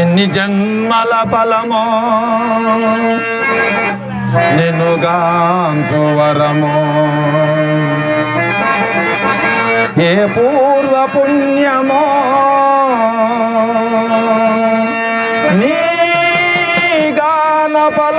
ఎన్ని జన్మల ఫలమో నిన్నుగాంతు వరమో. ఏ పూర్వ పుణ్యమో నీ గాన ఫలమో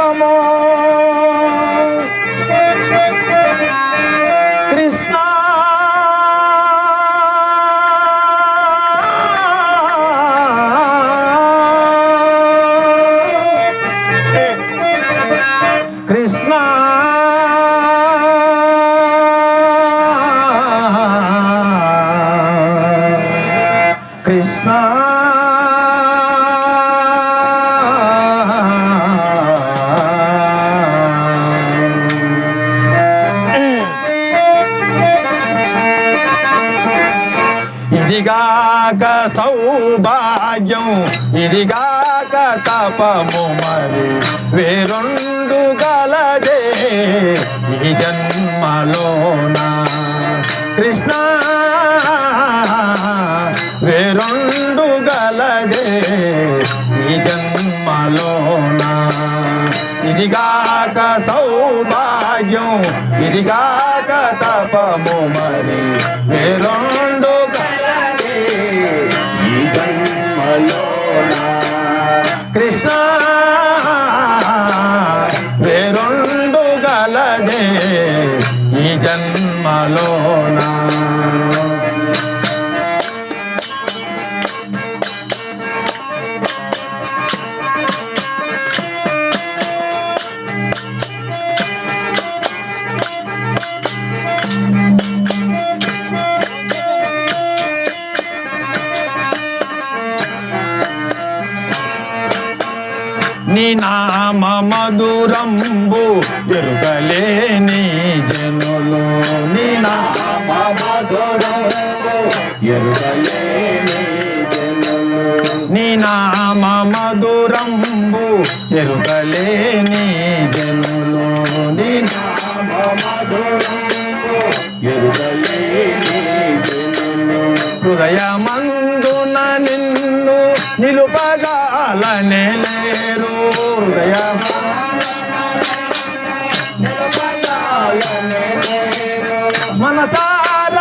ఇదిగాక సౌభాగ్యం ఇదిగాక తపము మరి వేరుండు గలదే ఈ జన్మలో సౌభాగ్యం ఇదిగాక తపము మరి వేరొండు గలదే ఈ జన్మలో నా నీ నామ మధురంబు ఎరుగలేని జనులు. నీ నామ మధురంబు ఎరుగలేని నీ నామ మధురంబు ఎరుగలేని జనులు. నీ నామ మధురంబు ఎరుగలేని జనులు. మనసార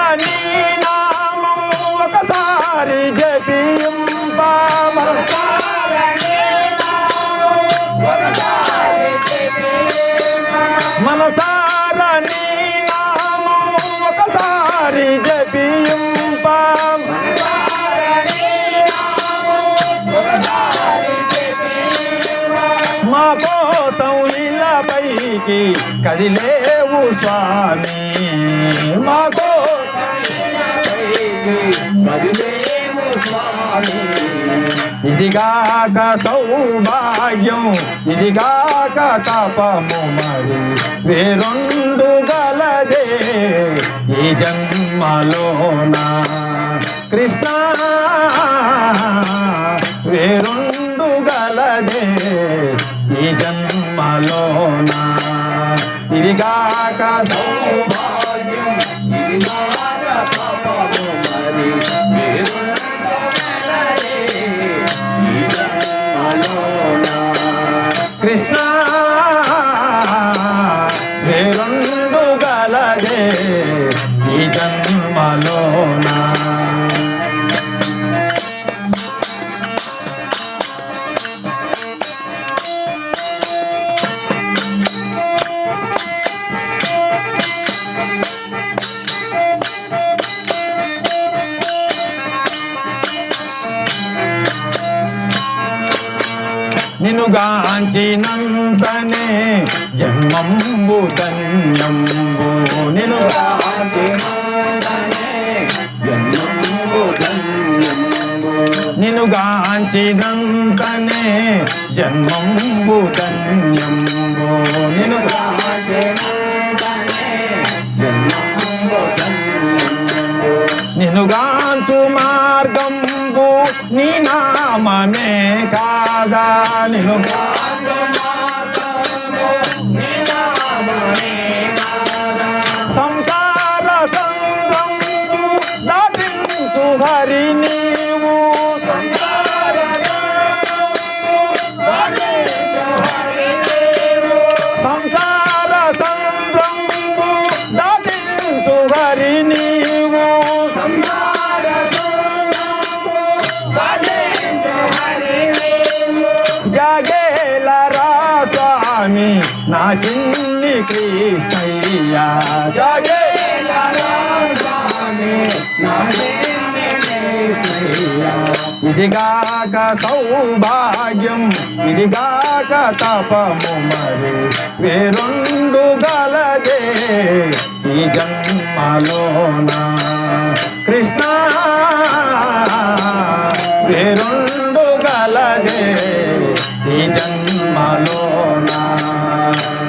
నామం ఒకసారి జపింప మనసార నామం ఒకసారి జపింప మా కోసం ఇళ్ళపైకి కదిలేవు స్వామి. ఇదిగాక సౌభాగ్యం ఇదిగాక తపము మరి. వేరొండు గలదే ఈ జన్మలోన. కృష్ణ వేరొండు గలదే ఈ జన్మలోన. ఇదిగాక సౌభాగ్యం ఇదిగాక కృష్ణ నిన్ను గాంచినంతనే జన్మంబు ధన్యంబు. నిన్ను నిన్ను గాంచినంతనే జన్మంబు ధన్యంబు. నిన్ను నిన్ను గాంచు మా Nihil. చిన్ని కృష్ణయ్య. ఇదిగాక సౌభాగ్యం ఇదిగాక తపము మరి వేరుండు గలదే ఈ జన్మలోన. కృష్ణ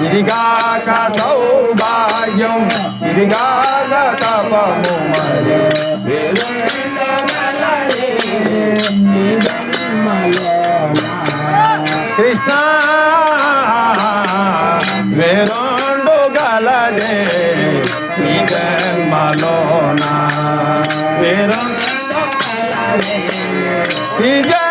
ఇదిగాక సౌభాగ్యం ఇదిగాక తపము మరి వేరొండు గలదే ఈ జన్మలోన కృష్ణ వేరొండు గలదే ఈ జన్మలోన వేరొండు గలదే ఈ జన్మ